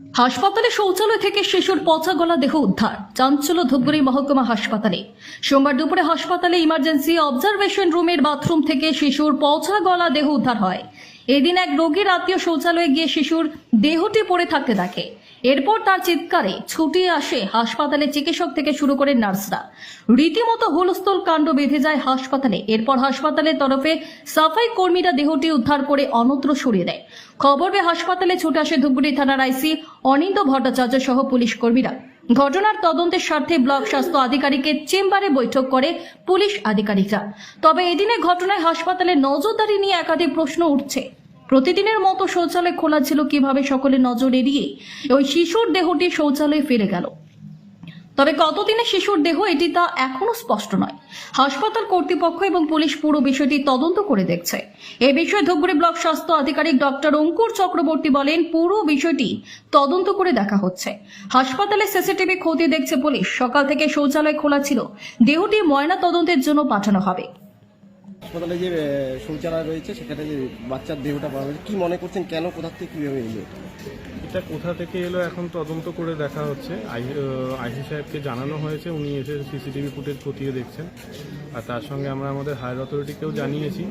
হাসপাতালে শৌচালয় থেকে শিশুর পচা গলা দেহ উদ্ধার। চাঞ্চল্য ধূপগুড়ি মহকুমা হাসপাতালে। সোমবার দুপুরে হাসপাতালে ইমার্জেন্সি অবজারভেশন রুমের বাথরুম থেকে শিশুর পচা গলা দেহ উদ্ধার হয়। এদিন এক রোগীর আত্মীয় শৌচালয়ে গিয়ে শিশুর দেহটি পড়ে থাকতে দেখে। এরপর তার চিৎকারে ছুটিয়ে আসে হাসপাতালে চিকিৎসক থেকে শুরু করে নার্সরা। রীতিমতো হুলস্থল কাণ্ড বেঁধে যায় হাসপাতালে। এরপর হাসপাতালের তরফে সাফাই কর্মীরা দেহটি উদ্ধার করে অন্যত্র সরিয়ে দেয়। খবর পেয়ে হাসপাতালে ছুটে আসে ধূপগুড়ি থানার আইসি অনিন্দ ভট্টাচার্য সহ পুলিশ কর্মীরা। ঘটনার তদন্তের স্বার্থে ব্লক স্বাস্থ্য আধিকারিকের চেম্বারে বৈঠক করে পুলিশ আধিকারিকরা। তবে এদিনে ঘটনায় হাসপাতালে নজরদারি নিয়ে একাধিক প্রশ্ন উঠছে। প্রতিদিনের মতো শৌচালয় খোলা ছিল কীভাবে সকলে নজর এড়িয়ে ওই শিশুর দেহটি শৌচালয়ে ফিরে গেল। তবে কতদিনে শিশুর দেহ এটি তা এখনও স্পষ্ট নয়। হাসপাতাল কর্তৃপক্ষ এবং পুলিশ পুরো বিষয়টি তদন্ত করে দেখছে। এ বিষয়ে ধূপগুড়ি ব্লক স্বাস্থ্য আধিকারিক ডক্টর অঙ্কুর চক্রবর্তী বলেন, পুরো বিষয়টি তদন্ত করে দেখা হচ্ছে। হাসপাতালে সিসিটিভি খতিয়ে দেখছে পুলিশ। সকাল থেকে শৌচালয় খোলা ছিল। দেহটি ময়না তদন্তের জন্য পাঠানো হবে। হাসপাতালে যে শৌচালয় রয়েছে, সেখানে যে বাচ্চার দেহটা পাওয়া গেছে, কি মনে করছেন কেন, কোথা থেকে কীভাবে এলো? এটা? কোথা থেকে এলো এখন তদন্ত করে দেখা হচ্ছে। আই- আইসি সাহেবকে জানানো হয়েছে, উনি এসে সিসিটিভি ফুটেজ খতিয়ে দেখছেন। আর তার সঙ্গে আমরা আমাদের হায়ার অথরিটিকেও জানিয়েছি।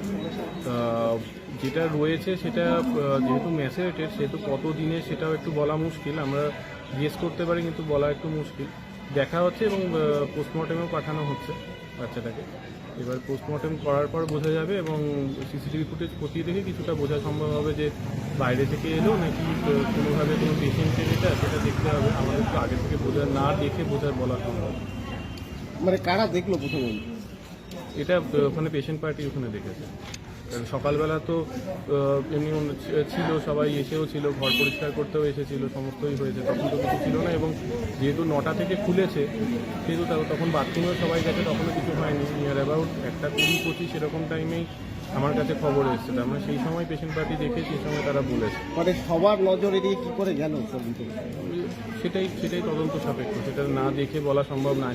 যেটা রয়েছে সেটা যেহেতু ম্যাসেরেটেড সেহেতু কত দিনে সেটাও একটু বলা মুশকিল। আমরা গেস করতে পারি, কিন্তু বলা একটু মুশকিল। দেখা হচ্ছে এবং পোস্টমর্টেমেও পাঠানো হচ্ছে বাচ্চাটাকে। এবার পোস্টমর্টেম করার পর বোঝা যাবে এবং সিসিটিভি ফুটেজ খতিয়ে দেখে কিছুটা বোঝা সম্ভব হবে যে বাইরে থেকে এলো নাকি কোনোভাবে কোনো পেশেন্টের এটা সেটা দেখতে হবে। আমাদের তো আগে থেকে বোঝা না দেখে বোঝার বলা সম্ভব। মানে কারা দেখল প্রথমে? এটা ওখানে পেশেন্ট পার্টি ওখানে দেখেছে। কারণ সকালবেলা তো এমনি ছিল সবাই এসেও ছিল ঘর পরিষ্কার করতেও এসেছিল সমস্তই হয়েছে তখন তো কিছু ছিল না এবং যেহেতু নটা থেকে খুলেছে সেহেতু তার- তখন বাথরুমেও সবাই গেছে তখনও কিছু হয়নি। নিয়ার অ্যাবাউট একটা কুড়ি পঁচিশ এরকম টাইমেই আমার কাছে খবর এসেছে। তার মানে সেই সময় পেশেন্ট পার্টি দেখে সেই সময় তারা বলেছে। মানে সবার নজর এড়িয়ে কি করে গেল? সেটাই সেটাই তদন্ত সাপেক্ষ। সেটা না দেখে বলা সম্ভব না।